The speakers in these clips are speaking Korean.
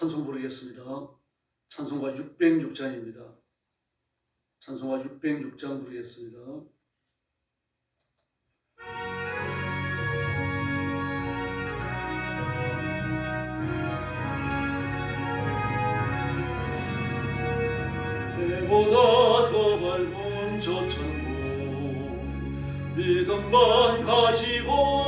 찬송 부르겠습니다. 찬송가 606장입니다. 찬송가 606장 부르겠습니다. 내보다 더 밝은 저 천국 믿음만 가지고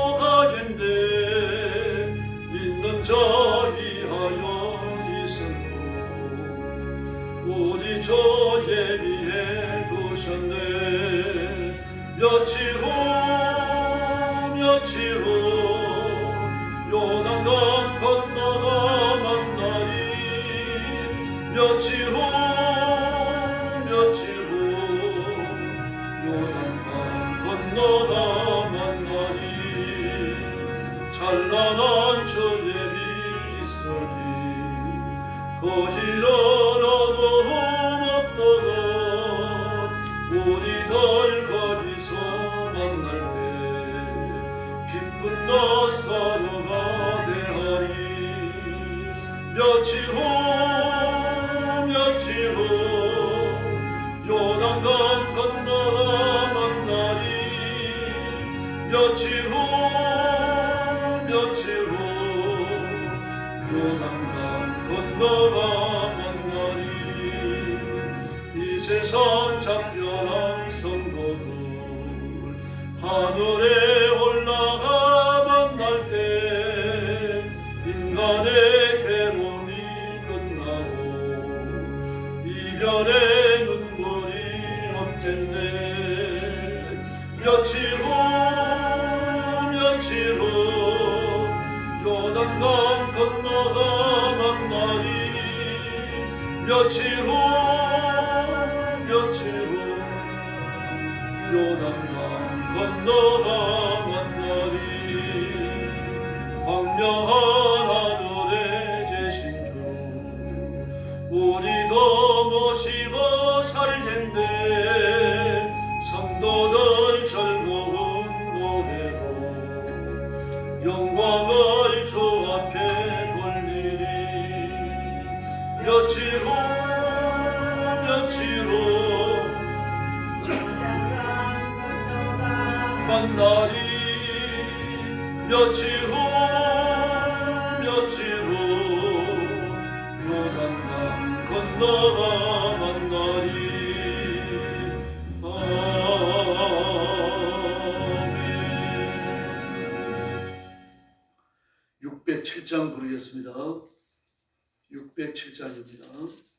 607장입니다.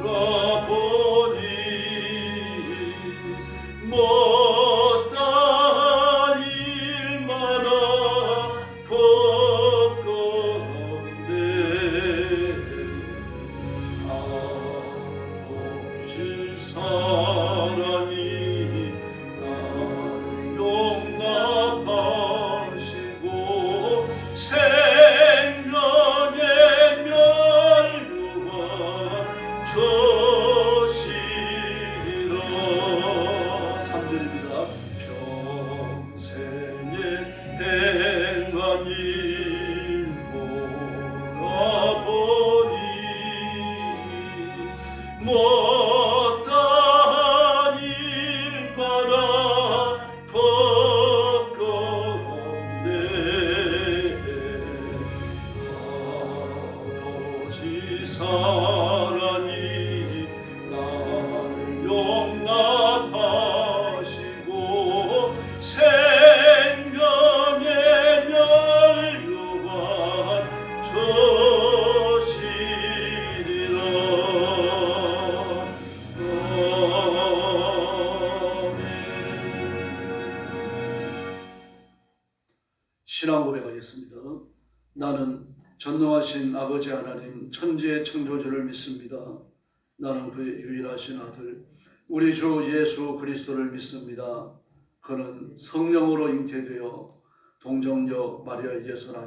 Lord.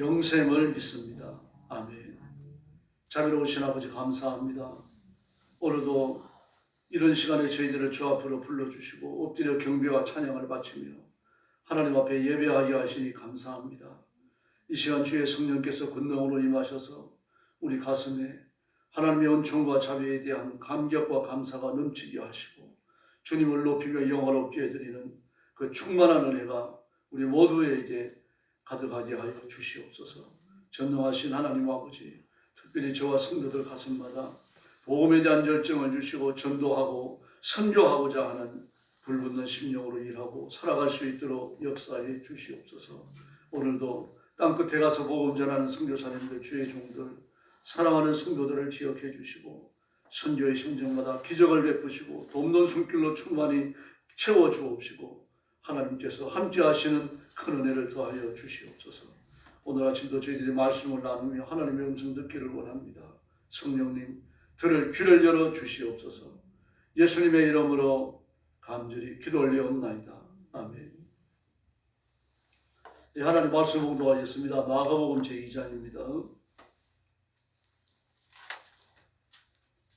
영생을 믿습니다. 아멘. 자비로우신 아버지 감사합니다. 오늘도 이런 시간에 저희들을 주 앞으로 불러주시고 엎드려 경배와 찬양을 바치며 하나님 앞에 예배하게 하시니 감사합니다. 이 시간 주의 성령께서 권능으로 임하셔서 우리 가슴에 하나님의 은총과 자비에 대한 감격과 감사가 넘치게 하시고 주님을 높이며 영화롭게 드리는 그 충만한 은혜가 우리 모두에게 가득하게 하여 주시옵소서. 전능하신 하나님 아버지, 특별히 저와 성도들 가슴마다 복음에 대한 열정을 주시고 전도하고 선교하고자 하는 불붙는 심령으로 일하고 살아갈 수 있도록 역사해 주시옵소서. 오늘도 땅 끝에 가서 복음 전하는 선교사님들, 주의 종들, 사랑하는 성도들을 기억해 주시고 선교의 심정마다 기적을 베푸시고 돕는 손길로 충만히 채워 주옵시고 하나님께서 함께 하시는 큰 은혜를 더하여 주시옵소서. 오늘 아침도 저희들이 말씀을 나누며 하나님의 음성 듣기를 원합니다. 성령님, 들을 귀를 열어 주시옵소서. 예수님의 이름으로 간절히 기도 올려옵나이다. 아멘. 예, 하나님 말씀 봉독하겠습니다. 마가복음 제2장입니다.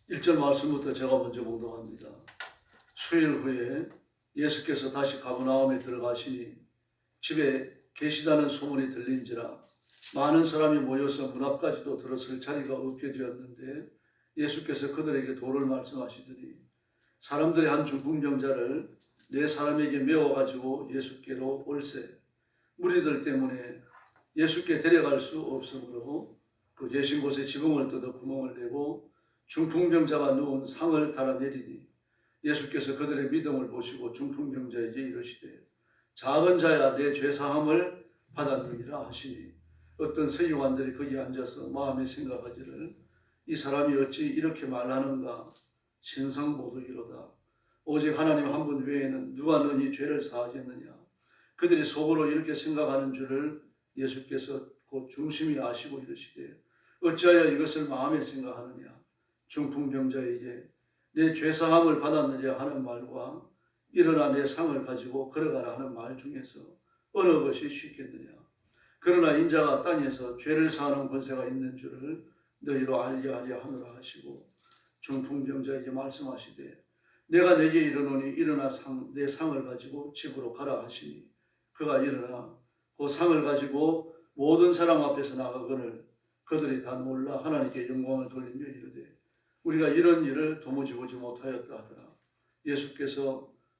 1절 말씀부터 제가 먼저 봉독합니다. 수일 후에 예수께서 다시 가버나움에 들어가시니 집에 계시다는 소문이 들린지라 많은 사람이 모여서 문 앞까지도 들었을 자리가 없게 되었는데 예수께서 그들에게 도를 말씀하시더니 사람들의 한 중풍병자를 네 사람에게 메워가지고 예수께로 올세. 무리들 때문에 예수께 데려갈 수 없으므로 그 계신 곳에 지붕을 뜯어 구멍을 내고 중풍병자가 누운 상을 달아내리니 예수께서 그들의 믿음을 보시고 중풍병자에게 이르시되 작은 자야 내 죄사함을 받았느니라 하시니 어떤 서기관들이 거기 앉아서 마음에 생각하기를 이 사람이 어찌 이렇게 말하는가 신성모독이로다. 오직 하나님 한 분 외에는 누가 너니 죄를 사하겠느냐. 그들이 속으로 이렇게 생각하는 줄을 예수께서 곧 중심이 아시고 이르시되 어찌하여 이것을 마음에 생각하느냐. 중풍병자에게 내 죄사함을 받았느냐 하는 말과 일어나 내 상을 가지고 걸어가라 하는 말 중에서 어느 것이 쉽겠느냐? 그러나 인자가 땅에서 죄를 사하는 권세가 있는 줄을 너희로 알게 하려 하노라 하시고 중풍병자에게 말씀하시되 내가 내게 이르노니 일어나 상, 내 상을 가지고 집으로 가라 하시니 그가 일어나 그 상을 가지고 모든 사람 앞에서 나가거늘 그들이 다 놀라 하나님께 영광을 돌리며 이르되 우리가 이런 일을 도무지 보지 못하였다 하더라. 예수께서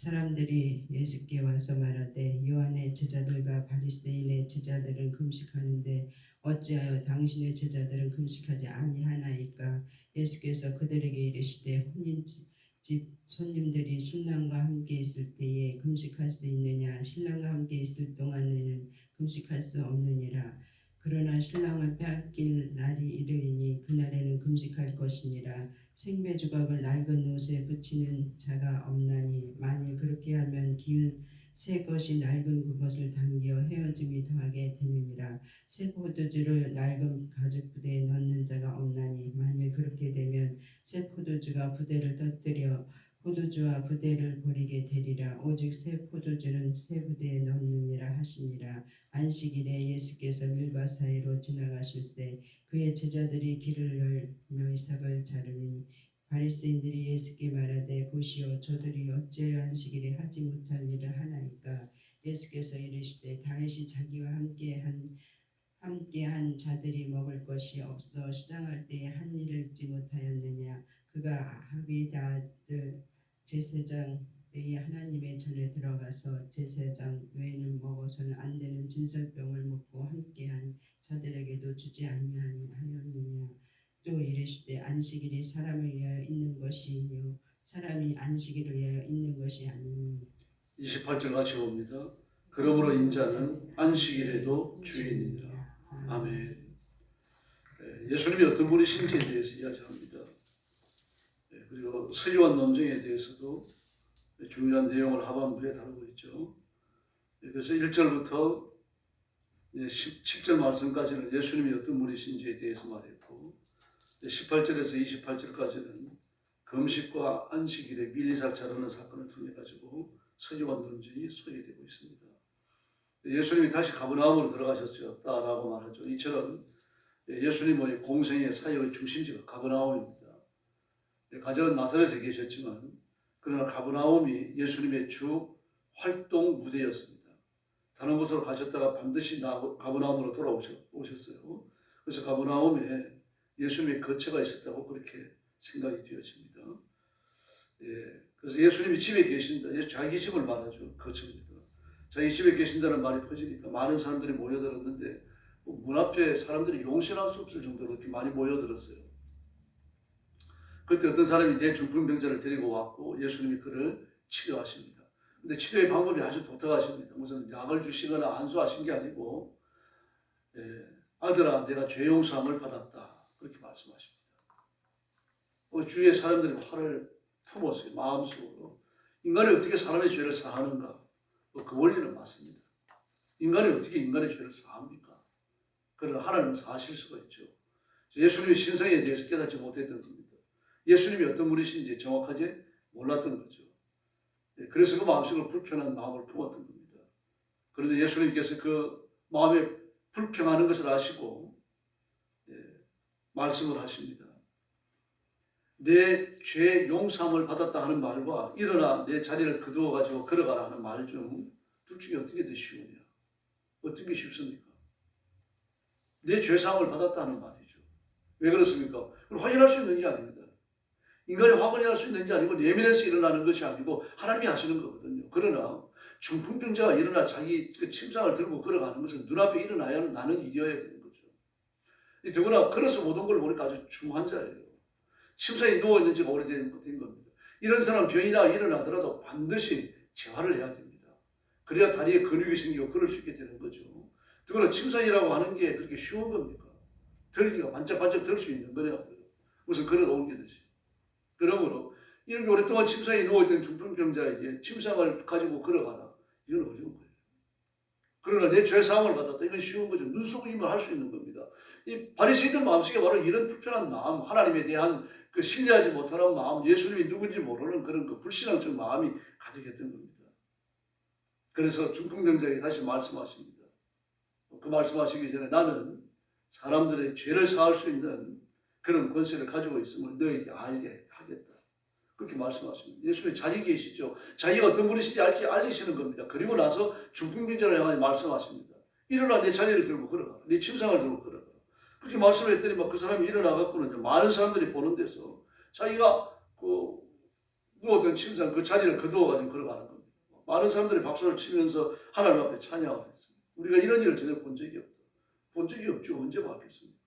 사람들이 예수께 와서 말하되 요한의 제자들과 바리새인의 제자들은 금식하는데 어찌하여 당신의 제자들은 금식하지 아니하나이까? 예수께서 그들에게 이르시되 혼인집 집 손님들이 신랑과 함께 있을 때에 금식할 수 있느냐? 신랑과 함께 있을 동안에는 금식할 수 없느니라. 그러나 신랑을 빼앗길 날이 이르리니 그날에는 금식할 것이니라 생매 주각을 낡은 옷에 붙이는 자가 없나니 만일 그렇게 하면 기운 새 것이 낡은 그것을 당겨 헤어짐이 더하게 되느니라. 새 포도주를 낡은 가죽 부대에 넣는 자가 없나니 만일 그렇게 되면 새 포도주가 부대를 터뜨려 포도주와 부대를 버리게 되리라. 오직 새 포도주는 새 부대에 넣느니라 하시니라. 안식일에 예수께서 밀밭 사이로 지나가실새 그의 제자들이 길을 열며 이삭을 자르니 바리새인들이 예수께 말하되 보시오 저들이 어찌하여 안식일에 하지 못할 일을 하나이까? 예수께서 이르시되 다윗이 자기와 함께한 함께한 자들이 먹을 것이 없어 시장할 때에 한 일을 잊지 못하였느냐? 그가 하비다드 제사장 때에 하나님의 전에 들어가서 제사장 외에는 먹어서는 안 되는 진설병을 먹고 함께한 자들에게도 주지 아니하였느냐 또 이르시되 안식일이 사람을 위하여 있는 것이요 사람이 안식일을 위하여 있는 것이 아니니 28절 같이 봅니다. 그러므로 인자는 안식일에도 주인이니라. 아멘. 예, 예수님이 어떤 분이신지에 대해서 이야기합니다. 예, 그리고 서기관 논쟁에 대해서도 중요한 내용을 하반부에 다루고 있죠. 예, 그래서 1절부터 17절 말씀까지는 예수님이 어떤 분이신지에 대해서 말했고 18절에서 28절까지는 금식과 안식일의 밀리삭 자르는 사건을 통해 가지고 서기관 논쟁이 소개되고 있습니다. 예수님이 다시 가버나움으로 들어가셨다라고 말하죠. 이처럼 예수님의 공생의 사역의 중심지가 가버나움입니다. 가정은 나사렛에 계셨지만 그러나 가버나움이 예수님의 주 활동 무대였습니다. 다른 곳으로 가셨다가 반드시 나- 가버나움으로 돌아오셨어요. 그래서 가버나움에 예수님의 거처가 있었다고 그렇게 생각이 되어집니다. 예, 그래서 예수님이 집에 계신다. 예수 자기 집을 말하죠. 거처입니다. 자기 집에 계신다는 말이 퍼지니까 많은 사람들이 모여들었는데 뭐문 앞에 사람들이 용신할 수 없을 정도로 이렇게 많이 모여들었어요. 그때 어떤 사람이 내 중풍 병자를 데리고 왔고 예수님이 그를 치료하십니다. 근데 치료의 방법이 아주 독특하십니다. 무슨 약을 주시거나 안수하신 게 아니고 예, 아들아 내가 죄 용서함을 받았다 그렇게 말씀하십니다. 그 주위의 사람들이 화를 품었어요. 마음속으로 인간이 어떻게 사람의 죄를 사하는가 뭐그 원리는 맞습니다. 인간이 어떻게 인간의 죄를 사합니까? 그러나 하나님은 사실 수가 있죠. 예수님의 신성에 대해서 깨닫지 못했던 겁니다. 예수님이 어떤 분이신지 정확하게 몰랐던 거죠. 예, 그래서 그 마음속으로 불편한 마음을 품었던 겁니다. 그런데 예수님께서 그 마음에 불평하는 것을 아시고 예, 말씀을 하십니다. 내 죄 용서함을 받았다 하는 말과 일어나 내 자리를 거두어 가지고 걸어가라 하는 말 중 둘 중에 어떻게 더 쉬우냐? 어떤 게 쉽습니까? 내 죄 사함을 받았다 하는 말이죠. 왜 그렇습니까? 그럼 확인할 수 있는 게 아닙니다. 인간이 확인할 수 있는 게 아니고 예민해서 일어나는 것이 아니고 하나님이 하시는 거거든요. 그러나 중풍병자가 일어나 자기 그 침상을 들고 걸어가는 것은 눈앞에 일어나야 나는 이겨야 되는 거죠. 이 더구나 걸어서 못온걸 보니까 아주 중환자예요. 침상에 누워 있는 지가 오래된 된 겁니다. 이런 사람 병이나 일어나더라도 반드시 재활을 해야 됩니다. 그래야 다리에 근육이 생기고 걸을 수 있게 되는 거죠. 더구나 침상이라고 하는 게 그렇게 쉬운 겁니까? 들기가 반짝반짝 들 수 있는 거냐? 무슨 걸어 옮기듯이. 그러므로 이렇게 오랫동안 침상에 누워있던 중풍병자에게 침상을 가지고 걸어가라. 이건 어려운 거예요. 그러나 내 죄사함을 받았다. 이건 쉬운 거죠. 눈속임을 할 수 있는 겁니다. 이 바리새인들 마음속에 바로 이런 불편한 마음, 하나님에 대한 그 신뢰하지 못하는 마음, 예수님이 누군지 모르는 그런 그 불신앙적 마음이 가득했던 겁니다. 그래서 중풍병자에게 다시 말씀하십니다. 그 말씀하시기 전에 나는 사람들의 죄를 사할 수 있는 그런 권세를 가지고 있음을 너에게 알게 하겠다. 그렇게 말씀하십니다. 예수님이 자기 계시죠. 자기가 어떤 분이신지 알지 알리시는 겁니다. 그리고 나서 중풍병자를 향해 말씀하십니다. 일어나 내 자리를 들고 걸어가. 내 침상을 들고 걸어가. 그렇게 말씀을 했더니 막 그 사람이 일어나갖고는 많은 사람들이 보는 데서 자기가 그 누웠던 침상 그 자리를 거두어가지고 걸어가는 겁니다. 많은 사람들이 박수를 치면서 하나님 앞에 찬양을 했습니다. 우리가 이런 일을 전혀 본 적이 없다. 본 적이 없죠. 언제 봤겠습니까?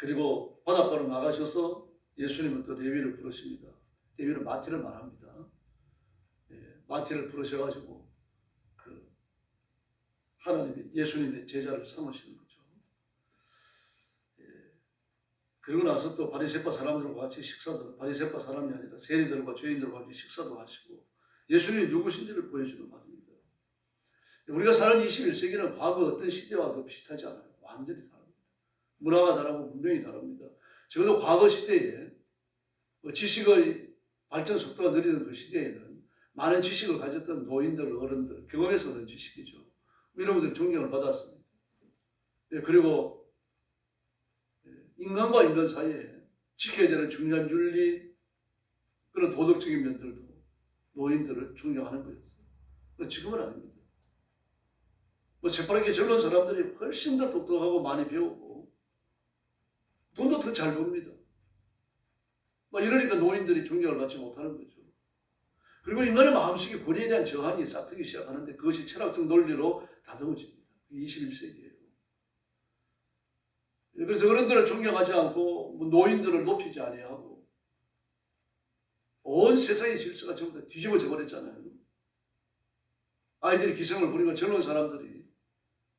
그리고 바닷가로 나가셔서 예수님은 또 레위를 부르십니다. 레위는 마티를 말합니다. 예, 마티를 부르셔가지고 그 하나님이 예수님의 제자를 삼으시는 거죠. 예, 그리고 나서 또 바리새파 사람들과 같이 식사도 바리새파 사람이 아니라 세리들과 죄인들과 같이 식사도 하시고 예수님이 누구신지를 보여주는 말입니다. 우리가 사는 21세기는 과거 어떤 시대와도 비슷하지 않아요. 완전히 다릅니다. 문화가 다르고 문명이 다릅니다. 적어도 과거 시대에 뭐 지식의 발전 속도가 느리던 그 시대에는 많은 지식을 가졌던 노인들, 어른들, 경험에서 얻은 지식이죠. 이런 분들 존경을 받았습니다. 예, 그리고 예, 인간과 인간 사이에 지켜야 되는 중요한 윤리, 그런 도덕적인 면들도 노인들을 존경하는 거였어요. 지금은 아닙니다. 뭐 새파랗게 젊은 사람들이 훨씬 더 똑똑하고 많이 배우고 돈도 더잘 법니다. 뭐 이러니까 노인들이 존경을 받지 못하는 거죠. 그리고 인간의 마음속에 권위에 대한 저항이 싹트기 시작하는데 그것이 철학적 논리로 다듬어집니다. 21세기예요. 그래서 어른들을 존경하지 않고 뭐 노인들을 높이지 아니하고 온 세상의 질서가 전부 다 뒤집어져 버렸잖아요. 아이들이 기성을 부리고 젊은 사람들이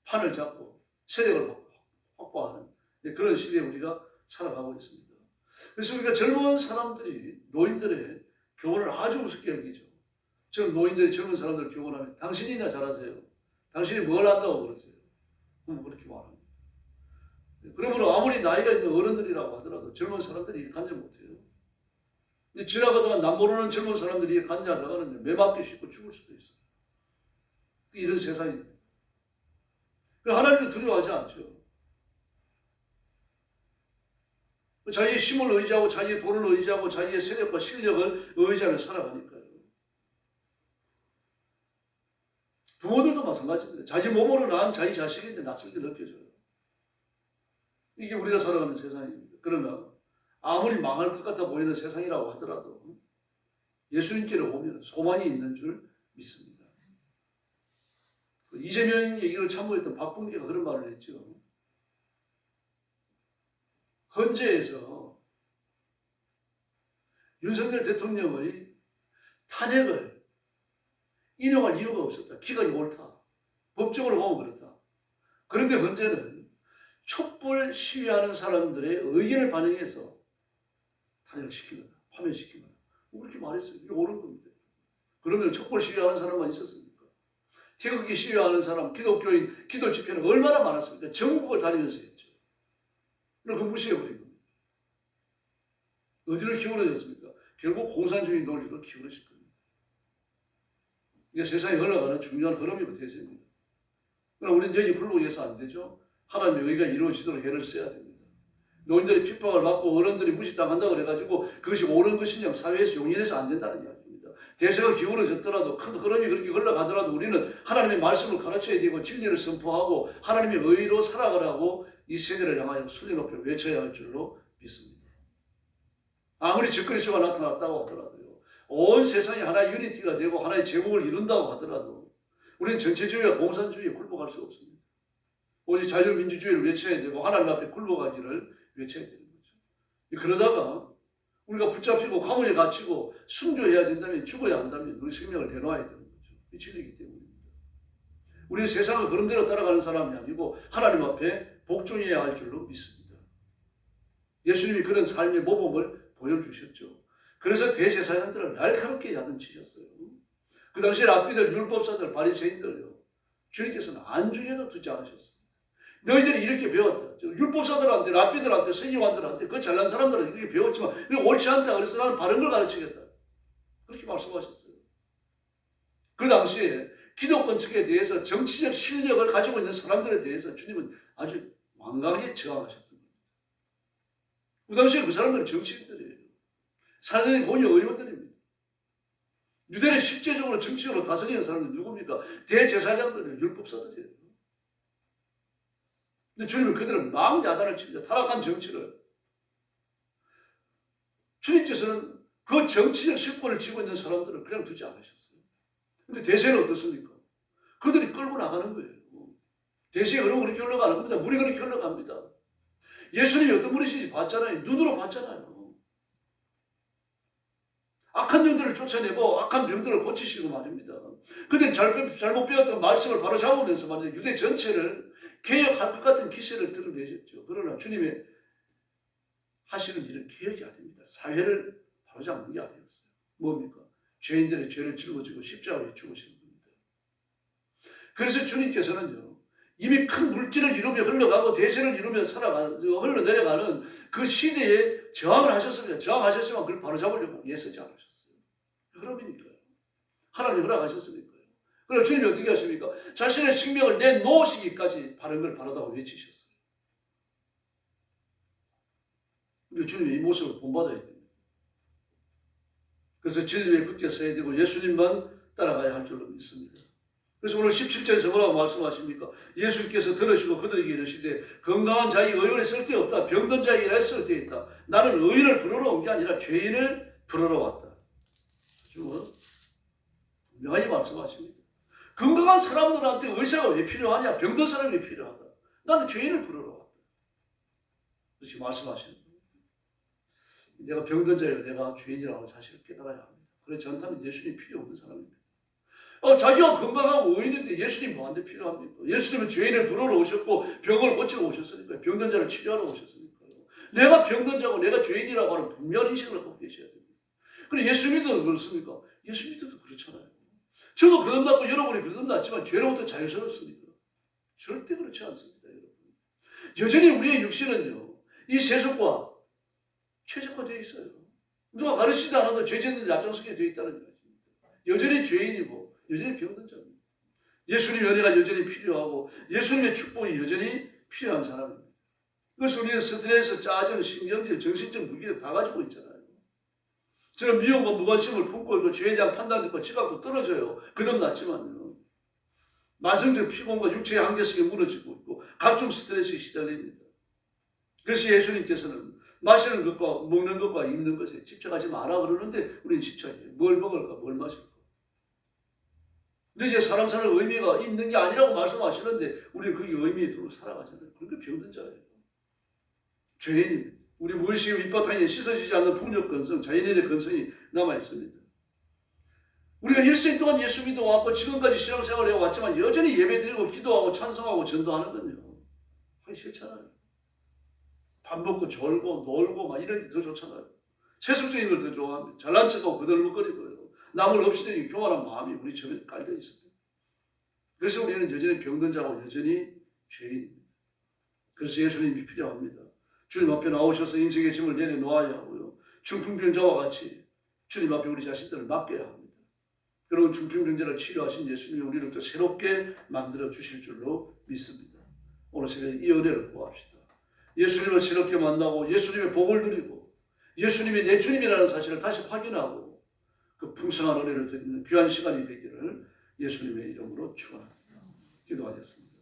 판을 잡고 세력을 그런 시대에 우리가 살아가고 있습니다. 그래서 우리가 젊은 사람들이 노인들의 교훈을 아주 우습게 여기죠. 지금 노인들이 젊은 사람들 교훈하면 당신이나 잘하세요. 당신이 뭘 안다고 그러세요. 그럼 그렇게 말합니다. 그러므로 아무리 나이가 있는 어른들이라고 하더라도 젊은 사람들이 간지 못해요. 근데 지나가다가 남 모르는 젊은 사람들이 간지하다가는 매 맞기 쉽고 죽을 수도 있어요. 이런 세상입니다. 하나님도 두려워하지 않죠. 자기의 힘을 의지하고 자기의 돈을 의지하고 자기의 세력과 실력을 의지하며 살아가니까요. 부모들도 마찬가지입니다. 자기 몸으로 낳은 자기 자식인데 낯설게 느껴져요. 이게 우리가 살아가는 세상입니다. 그러나 아무리 망할 것 같아 보이는 세상이라고 하더라도 예수님께로 오면 소망이 있는 줄 믿습니다. 그 이재명 얘기를 참모했던 박봉계가 그런 말을 했죠. 헌재에서 윤석열 대통령의 탄핵을 인용할 이유가 없었다. 기각이 옳다. 법적으로 보면 그렇다. 그런데 헌재는 촛불 시위하는 사람들의 의견을 반영해서 탄핵을 시키거나 파면시키거나 뭐 그렇게 말했어요. 이게 옳은 겁니다. 그러면 촛불 시위하는 사람만 있었습니까? 태극기 시위하는 사람, 기독교인, 기도 집회는 얼마나 많았습니까? 전국을 다니면서 했죠. 그걸 무시해버린 겁니다. 어디를 기울어졌습니까? 결국 공산주의 논리로 기울어질 겁니다. 이게 세상에 흘러가는 중요한 흐름이고 대세입니다. 그러나 우리는 여기 불복해서 안 되죠. 하나님의 의가 이루어지도록 애를 써야 됩니다. 노인들이 핍박을 받고 어른들이 무시당한다고 그래가지고 그것이 옳은 것이냐 사회에서 용인해서 안 된다는 이야기입니다. 대세가 기울어졌더라도 큰 흐름이 그렇게 흘러가더라도 우리는 하나님의 말씀을 가르쳐야 되고 진리를 선포하고 하나님의 의로 살아가라고 이 세대를 향하여 순리 높여 외쳐야 할 줄로 믿습니다. 아무리 적그리스가 나타났다고 하더라도요. 온 세상이 하나의 유니티가 되고 하나의 제국을 이룬다고 하더라도 우리는 전체주의와 공산주의에 굴복할 수 없습니다. 오직 자유민주주의를 외쳐야 되고 하나님 앞에 굴복하기를 외쳐야 되는 거죠. 그러다가 우리가 붙잡히고 가문에 갇히고 순교해야 된다면 죽어야 한다면 우리 생명을 내놓아야 되는 거죠. 이 진리이기 때문입니다. 우리 세상을 그런 대로 따라가는 사람이 아니고 하나님 앞에 복종해야 할 줄로 믿습니다. 예수님이 그런 삶의 모범을 보여주셨죠. 그래서 대제사장들을 날카롭게 야단치셨어요. 그 당시에 랍비들, 율법사들, 바리새인들요. 주님께서는 안중에도 두지 않으셨습니다. 너희들이 이렇게 배웠다. 저 율법사들한테, 랍비들한테, 서기관들한테, 그 잘난 사람들한테 이렇게 배웠지만 이거 옳지 않다. 그래서 나는 바른 걸 가르치겠다. 그렇게 말씀하셨어요. 그 당시에 기독권 측에 대해서 정치적 실력을 가지고 있는 사람들에 대해서 주님은 아주 완강하게 저항하셨던 겁니다. 그 당시에 그 사람들은 정치인들이에요. 사전의 공의 의원들입니다. 유대를 실제적으로 정치적으로 다스리는 사람들이 누굽니까? 대제사장들이에요. 율법사들이에요. 근데 주님은 그들은 마음 야단을 칩니다. 타락한 정치를. 주님께서는 그 정치적 실권을 쥐고 있는 사람들을 그냥 두지 않으셨어요. 근데 대세는 어떻습니까? 그들이 끌고 나가는 거예요. 대세의 흐름 그렇게 흘러가는 겁니다. 물이 그렇게 흘러갑니다. 예수님이 어떤 분이신지 봤잖아요. 눈으로 봤잖아요. 악한 영들을 쫓아내고 악한 병들을 고치시고 말입니다. 그들이 잘, 잘못 배웠던 말씀을 바로 잡으면서 말이죠. 유대 전체를 개혁할 것 같은 기세를 드러내셨죠. 그러나 주님의 하시는 일은 개혁이 아닙니다. 사회를 바로 잡는 게 아니었어요. 뭡니까? 죄인들의 죄를 짊어지고 십자가에 죽으시는 겁니다. 그래서 주님께서는요, 이미 큰 물질을 이루며 흘러가고 대세를 이루며 살아가는, 흘러내려가는 그 시대에 저항을 하셨습니다. 저항하셨지만 그걸 바로잡으려고 애쓰지 않으셨어요. 흐름이니까요. 하나님 허락하셨으니까요. 그럼 주님이 어떻게 하십니까? 자신의 생명을 내놓으시기까지 바른 걸 바르다고 외치셨어요. 주님의 이 모습을 본받아야 됩니다. 그래서 진리에 굳게 서야 되고 예수님만 따라가야 할 줄로 믿습니다. 그래서 오늘 17절에서 뭐라고 말씀하십니까? 예수께서 들으시고 그들에게 이르시되 건강한 자에게 의원이 쓸데없다. 병든 자에게 할 쓸데있다. 나는 의인을 부르러 온 게 아니라 죄인을 부르러 왔다. 주는 분명하게 말씀하십니다. 건강한 사람들한테 의사가 왜 필요하냐? 병든 사람이 왜 필요하다. 나는 죄인을 부르러 왔다. 그렇게 말씀하시는 거예요. 내가 병든 자예요. 내가 죄인이라고 사실을 깨달아야 합니다. 그렇지 않다면 예수님 필요 없는 사람입니다. 어, 자기가 건강하고 의인인데 예수님 뭐한테 필요합니까? 예수님은 죄인을 부르러 오셨고 병을 고치러 오셨으니까요. 병든 자를 치료하러 오셨으니까요. 내가 병든 자고 내가 죄인이라고 하는 분명 인식을 갖고 계셔야 됩니다. 그래 예수 믿어도 그렇습니까? 예수 믿어도 그렇잖아요. 저도 거듭났고 여러분이 거듭났지만 죄로부터 자유스럽습니까? 절대 그렇지 않습니다, 여러분. 여전히 우리의 육신은요, 이 세속과 최적화되어 있어요. 누가 가르치지 않아도 죄 짓는 데 앞장서게 되어 있다는 거죠. 여전히 죄인이고, 여전히 병든 자입니다. 예수님의 은혜가 여전히 필요하고, 예수님의 축복이 여전히 필요한 사람입니다. 그래서 우리는 스트레스, 짜증, 신경질, 정신적 무기를 다 가지고 있잖아요. 저는 미움과 무관심을 품고 있고 죄에 대한 판단과 지각도 떨어져요. 거듭났지만요. 만성적 피곤과 육체의 한계 속에 무너지고 있고 각종 스트레스에 시달립니다. 그래서 예수님께서는 마시는 것과 먹는 것과 입는 것에 집착하지 마라 그러는데 우리는 집착해요. 뭘 먹을까 뭘 마실까. 근데 이제 사람 사는 의미가 있는 게 아니라고 말씀하시는데 우리는 그게 의미에 두고 살아가잖아요. 그러니까 병든 자예요. 죄인입니다. 우리 무의식 밑바탕에 씻어지지 않는 폭력 근성, 자연인의 근성이 남아 있습니다. 우리가 일생 동안 예수 믿어 왔고 지금까지 신앙생활을 해왔지만 여전히 예배드리고 기도하고 찬송하고 전도하는 건요. 하기 싫잖아요. 밥 먹고 졸고 놀고 막 이런 게 더 좋잖아요. 세속적인 걸 더 좋아합니다. 잘난 척하고 그들먹거리고요. 남을 없이되니 교만한 마음이 우리 점에 깔려 있습니다. 그래서 우리는 여전히 병든 자고 여전히 죄인입니다. 그래서 예수님이 필요합니다. 주님 앞에 나오셔서 인생의 짐을 내려놓아야 하고요. 중풍병자와 같이 주님 앞에 우리 자신들을 맡겨야 합니다. 그리고 중풍병자를 치료하신 예수님이 우리를 또 새롭게 만들어 주실 줄로 믿습니다. 오늘 새벽에 이 은혜를 구합시다. 예수님을 새롭게 만나고 예수님의 복을 누리고 예수님이 내 주님이라는 사실을 다시 확인하고 그 풍성한 은혜를 드리는 귀한 시간이 되기를 예수님의 이름으로 축원합니다. 기도하겠습니다.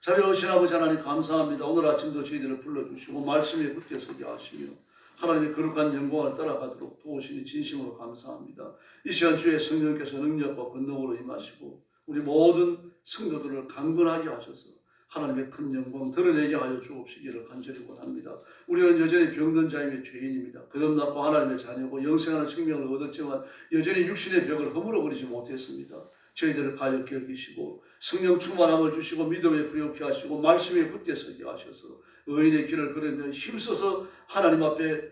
자비로우신 아버지 하나님 감사합니다. 오늘 아침도 저희들을 불러주시고 말씀에 붙게 서게 하시며 하나님의 거룩한 영광을 따라가도록 도우시니 진심으로 감사합니다. 이 시간 주의 성령께서 능력과 권능으로 임하시고 우리 모든 성도들을 강건하게 하셔서 하나님의 큰 영광 드러내게 하여 주옵시기를 간절히 원합니다. 우리는 여전히 병든 자임의 죄인입니다. 거듭났고 하나님의 자녀고 영생하는 생명을 얻었지만 여전히 육신의 벽을 허물어버리지 못했습니다. 저희들을 가볍게 여기시고 성령 충만함을 주시고 믿음에 부욕케 하시고 말씀에 굳게 서게 하셔서 의인의 길을 걸으며 힘써서 하나님 앞에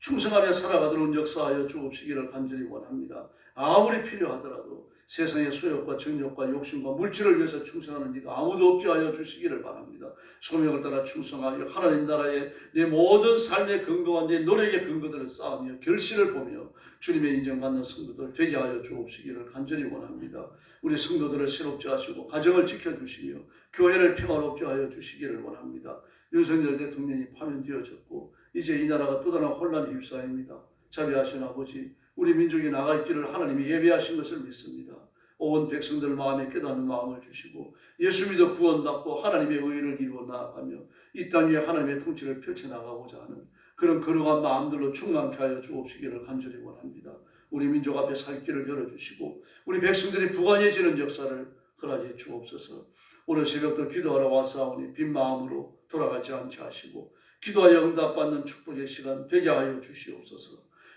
충성하며 살아가도록 역사하여 주옵시기를 간절히 원합니다. 아무리 필요하더라도 세상의 소욕과 정욕과 욕심과 물질을 위해서 충성하는 이가 아무도 없게 하여 주시기를 바랍니다. 소명을 따라 충성하여 하나님 나라의 내 모든 삶의 근거와 내 노력의 근거들을 쌓으며 결실을 보며 주님의 인정받는 성도들 되게 하여 주옵시기를 간절히 원합니다. 우리 성도들을 새롭게 하시고 가정을 지켜주시며 교회를 평화롭게 하여 주시기를 원합니다. 윤석열 대통령이 파면되어졌고 이제 이 나라가 또 다른 혼란에 휩싸입니다. 자비하신 아버지 우리 민족이 나가 있기를 하나님이 예배하신 것을 믿습니다. 온 백성들 마음에 깨닫는 마음을 주시고 예수 믿어 구원받고 하나님의 의를 이루어 나아가며 이 땅 위에 하나님의 통치를 펼쳐나가고자 하는 그런 거룩한 마음들로 충만케 하여 주옵시기를 간절히 원합니다. 우리 민족 앞에 살 길을 열어주시고 우리 백성들이 부관해지는 역사를 허락해 주옵소서. 오늘 새벽도 기도하러 왔사오니 빈 마음으로 돌아가지 않게 하시고 기도하여 응답받는 축복의 시간 되게 하여 주시옵소서.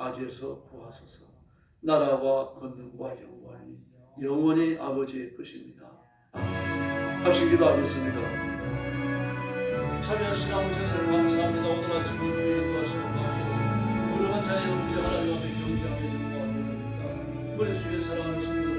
악에서 구하소서. 나라와 권능과 영광이 영원히 아버지의 것입니다. 합심 기도하겠습니다. 참여하신 아버지 하나님 감사합니다. 오늘 아침 우주에 인도하시는 가운데 모르는 자의 은혜를 하나님 앞에 경배하며 영광을 드립니다. 머릿속에 사랑하는 하늘